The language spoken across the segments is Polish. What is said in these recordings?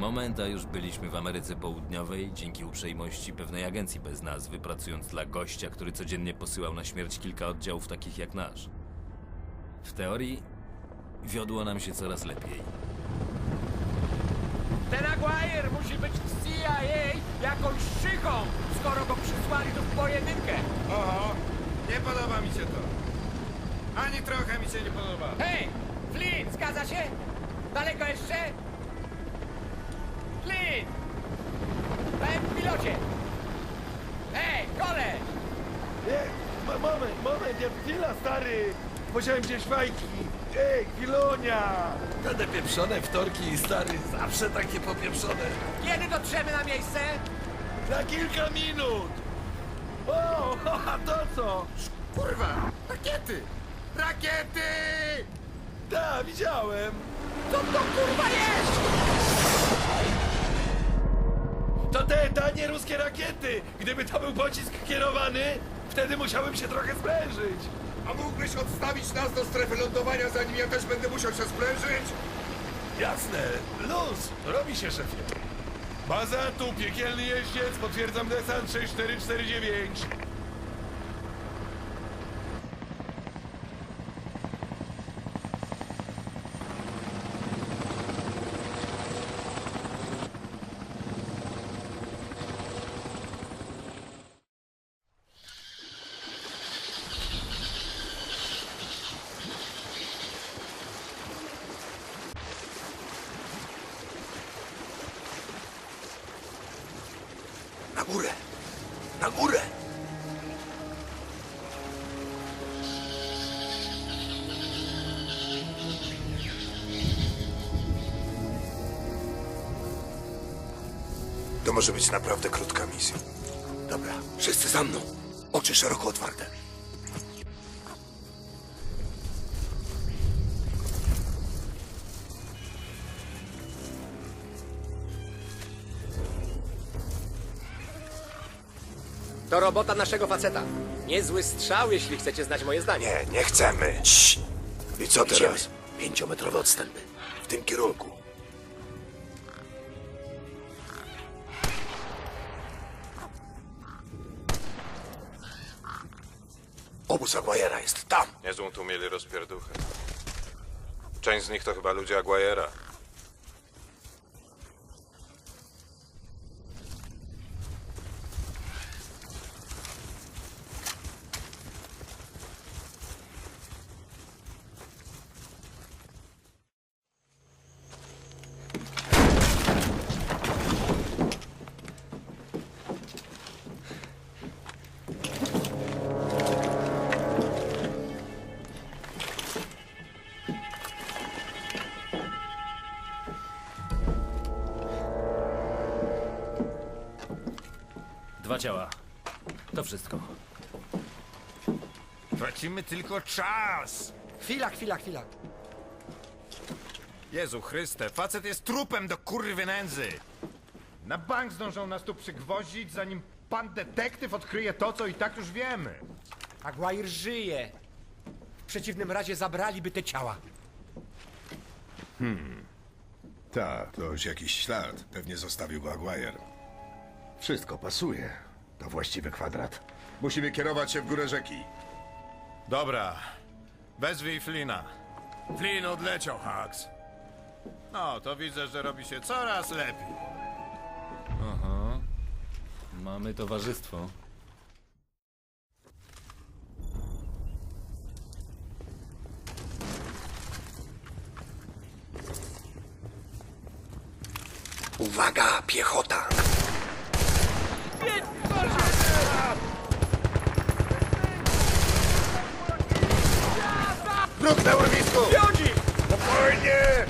Moment, a już byliśmy w Ameryce Południowej dzięki uprzejmości pewnej agencji bez nazwy, pracując dla gościa, który codziennie posyłał na śmierć kilka oddziałów takich jak nasz. W teorii wiodło nam się coraz lepiej. Ten Aguirre musi być w CIA jakąś szychą, skoro go przysłali tu w pojedynkę. Oho, nie podoba mi się to. Ani trochę mi się nie podoba. Hej, Flynn, zgadza się? Daleko jeszcze? Flynn! Panie pilocie! Hej, koleś! Ej, mo- moment, moment, ja chwila, stary! Posiałem gdzieś fajki. Ej, chwilonia! Te pieprzone wtorki, stary, zawsze takie popieprzone. Kiedy dotrzemy na miejsce? Za kilka minut! O, a to co? Kurwa, rakiety! Rakiety! Da, widziałem. Co to kurwa jest? To te tanie ruskie rakiety. Gdyby to był pocisk kierowany, wtedy musiałem się trochę sprężyć. A mógłbyś odstawić nas do strefy lądowania, zanim ja też będę musiał się sprężyć? Jasne, luz, robi się szefie. Baza tu, piekielny jeździec, potwierdzam desant 6449. górę! Na górę! To może być naprawdę krótka misja. Dobra, wszyscy za mną. Oczy szeroko otwarte. To robota naszego faceta. Niezły strzał, jeśli chcecie znać moje zdanie. Nie, nie chcemy. Cii. I co teraz? Pięciometrowe odstępy. W tym kierunku. Obóz Aguayera jest tam. Niezłą tu mieli rozpierduchę. Część z nich to chyba ludzie Aguayera. Ciała. To wszystko. Tracimy tylko czas! Chwila, chwila, chwila. Jezu Chryste, facet jest trupem do kurwy nędzy! Na bank zdążą nas tu przygwoździć, zanim pan detektyw odkryje to, co i tak już wiemy. Aguirre żyje. W przeciwnym razie zabraliby te ciała. Tak, to już jakiś ślad. Pewnie zostawił go Aguirre. Wszystko pasuje. To właściwy kwadrat. Musimy kierować się w górę rzeki. Dobra, wezwij Flina. Flynn odleciał, Hax. No, to widzę, że robi się coraz lepiej. Mamy towarzystwo. Uwaga, piechota! Bruk na urwisku! Ludzi! Spokojnie!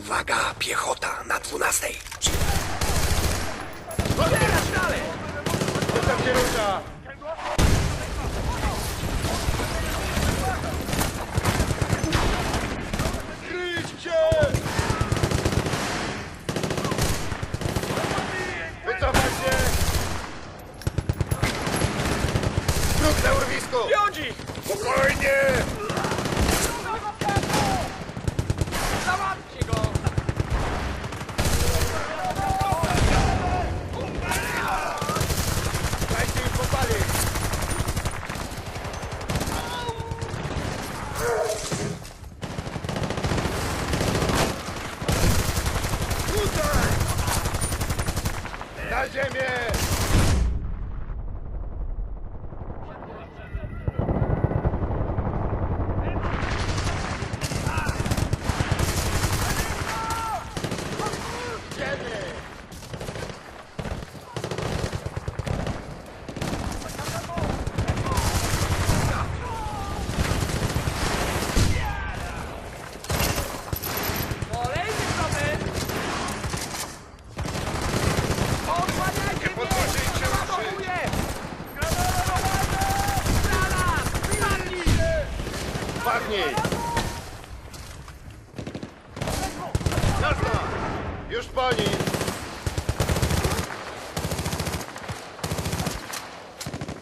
Uwaga, piechota na dwunastej. Tam się rusza?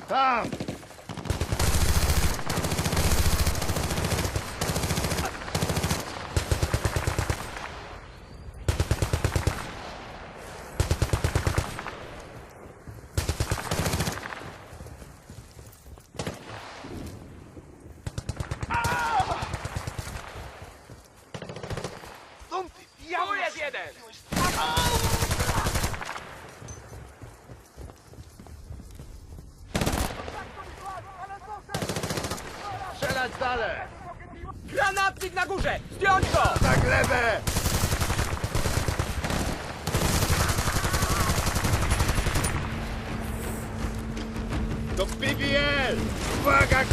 Tam! Tu jest jeden! Strzelać dalej! Granatnik na górze! Zdjąć go! Na glebę! To BBL! Uwaga,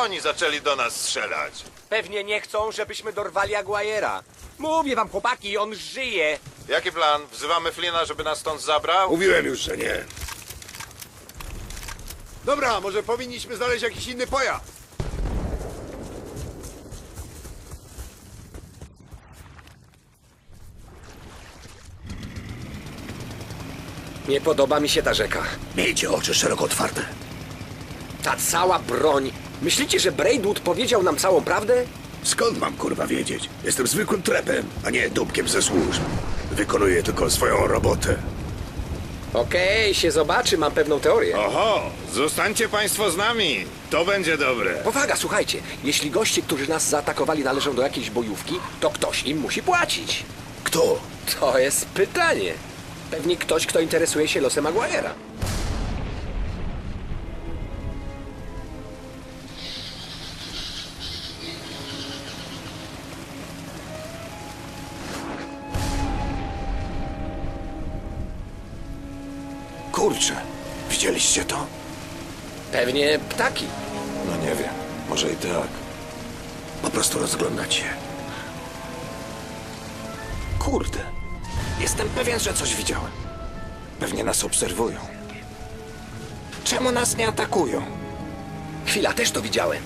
oni zaczęli do nas strzelać? Pewnie nie chcą, żebyśmy dorwali Aguayera. Mówię wam, chłopaki, on żyje. Jaki plan? Wzywamy Flina, żeby nas stąd zabrał? Mówiłem już, że nie. Dobra, może powinniśmy znaleźć jakiś inny pojazd. Nie podoba mi się ta rzeka. Miejcie oczy szeroko otwarte. Ta cała broń. Myślicie, że Braidwood powiedział nam całą prawdę? Skąd mam kurwa wiedzieć? Jestem zwykłym trepem, a nie dupkiem ze służb. Wykonuję tylko swoją robotę. Okej, się zobaczy, mam pewną teorię. Oho, zostańcie państwo z nami. To będzie dobre. Powaga, słuchajcie, jeśli goście, którzy nas zaatakowali, należą do jakiejś bojówki, to ktoś im musi płacić. Kto? To jest pytanie. Pewnie ktoś, kto interesuje się losem Aguayera. Kurczę, widzieliście to? Pewnie ptaki. No nie wiem, może i tak. Po prostu rozglądać się. Kurde, jestem pewien, że coś widziałem. Pewnie nas obserwują. Czemu nas nie atakują? Chwila, też to widziałem.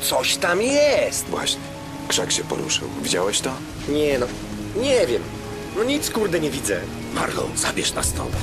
Coś tam jest. Właśnie, krzak się poruszył. Widziałeś to? Nie no, nie wiem. No nic kurde nie widzę. Marlo, zabierz nas stąd.